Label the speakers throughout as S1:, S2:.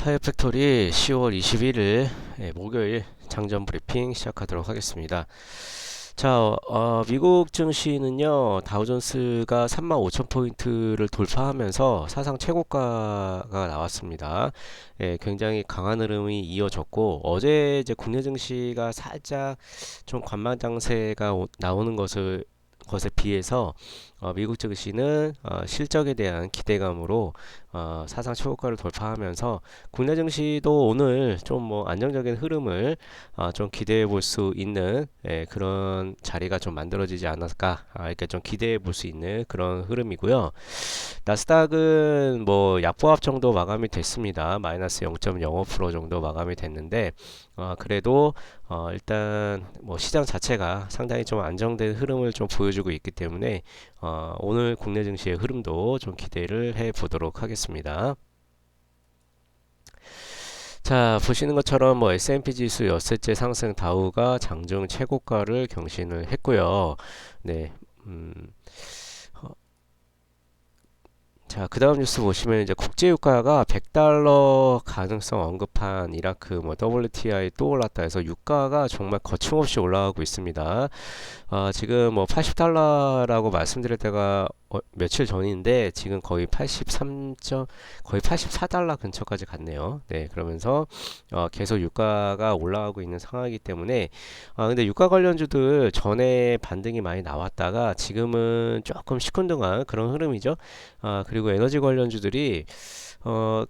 S1: 파이어 팩토리 10월 21일 예, 목요일 장전 브리핑 시작하도록 하겠습니다. 자, 어, 미국 증시는요, 다우존스가 35,000포인트를 돌파하면서 사상 최고가가 나왔습니다. 예, 굉장히 강한 흐름이 이어졌고, 어제 이제 국내 증시가 살짝 좀 관망장세가 오- 나오는 것을 것에 비해서 어, 미국 증시는 어, 실적에 대한 기대감으로 어, 사상 최고가를 돌파하면서 국내 증시도 오늘 좀 뭐 안정적인 흐름을 어, 좀 기대해 볼 수 있는 예, 그런 자리가 좀 만들어지지 않았을까 아, 이렇게 좀 기대해 볼 수 있는 그런 흐름이고요. 나스닥은 뭐 약보합 정도 마감이 됐습니다. 마이너스 0.05% 정도 마감이 됐는데 어, 그래도 어, 일단 뭐 시장 자체가 상당히 좀 안정된 흐름을 좀 보여주고 있기 때문에 어, 오늘 국내 증시의 흐름도 좀 기대를 해 보도록 하겠습니다. 자, 보시는 것처럼 뭐 S&P 지수 엿새째 상승 다우가 장중 최고가를 경신을 했고요. 네. 음, 자, 그 다음 뉴스 보시면 이제 국제유가가 100달러 가능성 언급한 이라크 뭐 WTI 또 올랐다 해서 유가가 정말 거침없이 올라가고 있습니다. 아, 지금 뭐 80달러라고 말씀드릴 때가 어, 며칠 전인데 지금 거의 83. 거의 84달러 근처까지 갔네요. 네, 그러면서 어, 계속 유가가 올라가고 있는 상황이기 때문에 아, 근데 유가 관련주들 전에 반등이 많이 나왔다가 지금은 조금 시큰둥한 그런 흐름이죠. 아, 그리고 에너지 관련주들이 어,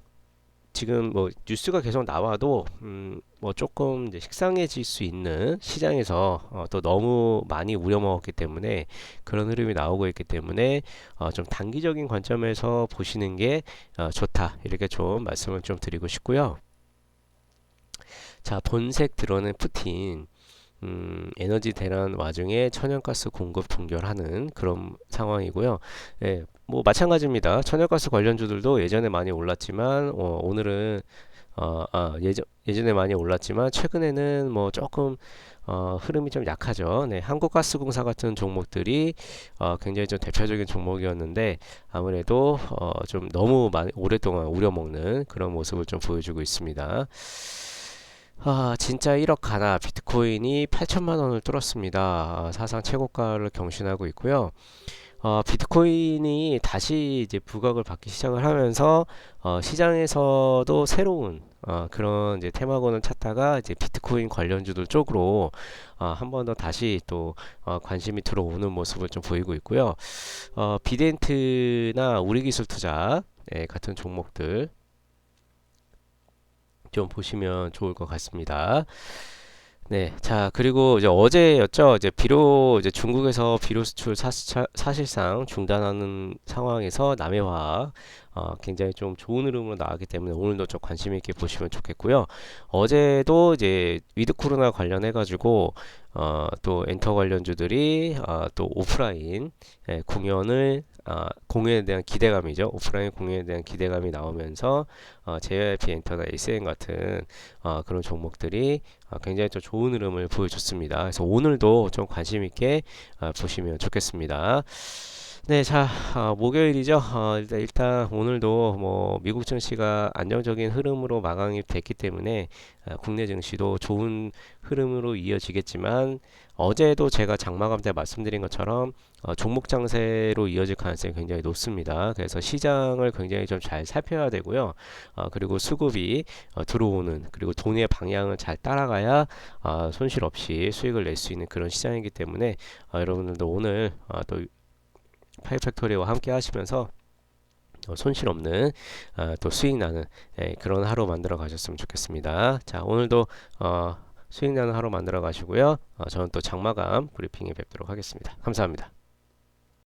S1: 지금 뭐 뉴스가 계속 나와도 음, 뭐 조금 이제 식상해질 수 있는 시장에서 어, 또 너무 많이 우려먹었기 때문에 그런 흐름이 나오고 있기 때문에 어, 좀 단기적인 관점에서 보시는 게 어, 좋다 이렇게 좀 말씀을 좀 드리고 싶고요. 자 본색 드러낸 푸틴 음, 에너지 대란 와중에 천연가스 공급 동결하는 그런 상황이고요. 예, 뭐 마찬가지입니다. 천연가스 관련주들도 예전에 많이 올랐지만 어, 오늘은 어, 아, 예전 예전에 많이 올랐지만 최근에는 뭐 조금 어, 흐름이 좀 약하죠. 네, 한국가스공사 같은 종목들이 어, 굉장히 좀 대표적인 종목이었는데 아무래도 어, 좀 너무 많이 오랫동안 우려먹는 그런 모습을 좀 보여주고 있습니다. 아, 진짜 1억 가나 비트코인이 8천만 원을 뚫었습니다. 아, 사상 최고가를 경신하고 있고요. 어, 비트코인이 다시 이제 부각을 받기 시작을 하면서 어, 시장에서도 새로운 어, 그런 이제 테마군을 찾다가 이제 비트코인 관련주들 쪽으로 어, 한번 더 다시 또 어, 관심이 들어오는 모습을 좀 보이고 있고요. 어, 비덴트나 우리기술투자 예, 같은 종목들 좀 보시면 좋을 것 같습니다. 네, 자 그리고 이제 어제였죠. 이제 비료 이제 중국에서 비료 수출 사실상 중단하는 상황에서 남해화학 어, 굉장히 좀 좋은 흐름으로 나왔기 때문에 오늘도 좀 관심 있게 보시면 좋겠고요. 어제도 이제 위드 코로나 관련해 가지고 어, 또 엔터 관련주들이 어, 또 오프라인 예, 공연을 어, 공연에 대한 기대감이죠. 오프라인 공연에 대한 기대감이 나오면서 어, JYP 엔터나 SM 같은 어, 그런 종목들이 어, 굉장히 좀 좋은 흐름을 보여줬습니다. 그래서 오늘도 좀 관심 있게 어, 보시면 좋겠습니다. 네, 자, 어, 목요일이죠. 어, 일단, 일단 오늘도 뭐 미국 증시가 안정적인 흐름으로 마감이 됐기 때문에 어, 국내 증시도 좋은 흐름으로 이어지겠지만 어제도 제가 장마감 때 말씀드린 것처럼 어, 종목 장세로 이어질 가능성이 굉장히 높습니다. 그래서 시장을 굉장히 좀 잘 살펴야 되고요. 어, 그리고 수급이 어, 들어오는 그리고 돈의 방향을 잘 따라가야 어, 손실 없이 수익을 낼 수 있는 그런 시장이기 때문에 어, 여러분들도 오늘 어, 또 파이팩토리와 함께 하시면서 어, 손실 없는 어, 또 수익 나는 예, 그런 하루 만들어 가셨으면 좋겠습니다. 자 오늘도 어, 수익 나는 하루 만들어 가시고요. 어, 저는 또 장마감 브리핑에 뵙도록 하겠습니다. 감사합니다.